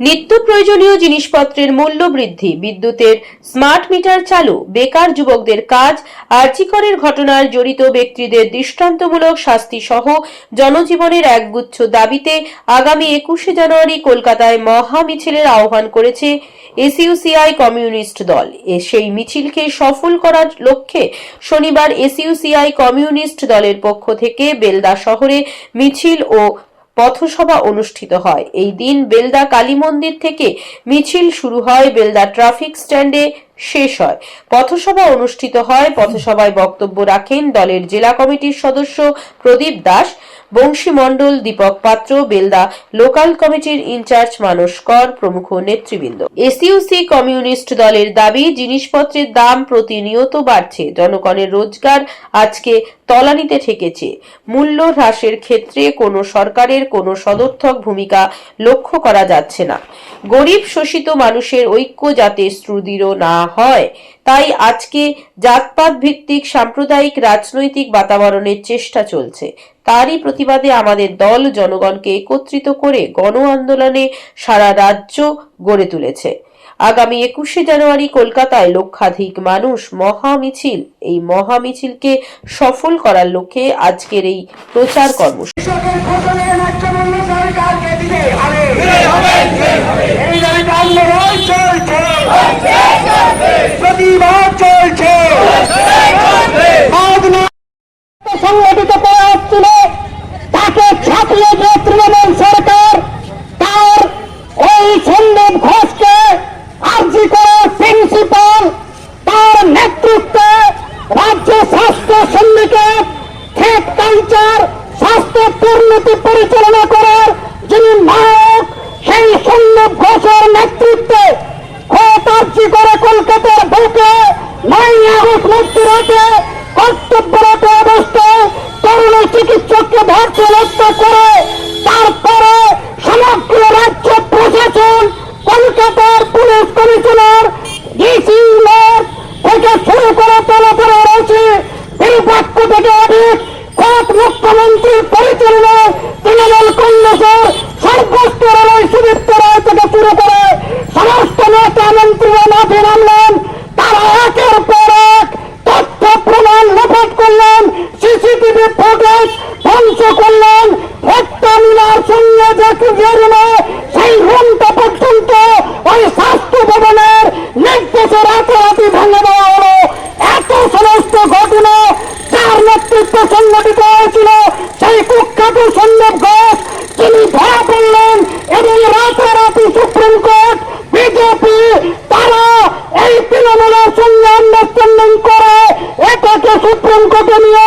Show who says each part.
Speaker 1: নিত্য প্রয়োজনীয় জিনিসপত্রের মূল্য বৃদ্ধি, বিদ্যুতের স্মার্ট মিটার চালু, বেকার যুবকদের কাজ আর্চিকরের ঘটনায় জড়িত ব্যক্তিদের দৃষ্টান্তমূলক শাস্তি সহ জনজীবনের একগুচ্ছ দাবিতে আগামী একুশে জানুয়ারি কলকাতায় মহা মিছিলের আহ্বান করেছে এসইউসিআই কমিউনিস্ট দল। সেই মিছিলকে সফল করার লক্ষ্যে শনিবার এসইউসিআই কমিউনিস্ট দলের পক্ষ থেকে বেলদা শহরে মিছিল ও পথসভা অনুষ্ঠিত হয়। এই দিন বেলদা কালী মন্দির থেকে মিছিল শুরু হয় বেলদা ট্রাফিক স্ট্যান্ডে শেষ হয়। পথসভা অনুষ্ঠিত হয়। পথসভায় বক্তব্য রাখেন দলের জেলা কমিটির সদস্য প্রদীপ দাস, বংশী মণ্ডল দীপক পাত্র, বেলদা লোকাল কমিটির ইনচার্জ মানস কর, প্রমুখ নেতৃবৃন্দ। এসইউসি কমিউনিস্ট দলের দাবি, জিনিসপত্রের দাম প্রতিনিয়ত বাড়ছে, জনগণের রোজগার আজকে তলানিতে ঠেকেছে। মূল্য হ্রাসের ক্ষেত্রে কোনো সরকারের কোনো সদর্থক ভূমিকা লক্ষ্য করা যাচ্ছে না। গরিব শোষিত মানুষের ঐক্য যাতে সুদৃঢ় না হয়। তাই আজকে জাতপাত ভিত্তিক সাম্প্রদায়িক রাজনৈতিক বাতাবরণের চেষ্টা চলছে। তারই প্রতিবাদে আমাদের দল জনগণকে একত্রিত করে গণ আন্দোলনে সারা রাজ্য গড়ে তুলেছে। আগামী একুশে জানুয়ারি কলকাতায় লক্ষাধিক মানুষ মহা মিছিল এই মহা মিছিলকে সফল করার লক্ষ্যে আজকের এই প্রচার কর্মসূচি।
Speaker 2: স্বাস্থ্য দুর্নীতি পরিচালনা করার যিনি নায়ক, সেই সন্দীপ ঘোষের নেতৃত্বে খোঁতার্জি করে কলকাতার বুকে নয় আগস্ট মধ্যরাতে কর্তব্যরত অবস্থায় তরুণ চিকিৎসককে ধর্ষণ হত্যা করে, তারপরে সমগ্র রাজ্য প্রশাসন, কলকাতার পুলিশ কমিশনার ডিসি থেকে শুরু করে তলপরে রয়েছে বিরুপক্ষ থেকে অধিক সুপ্রিম কোর্টে নিয়ে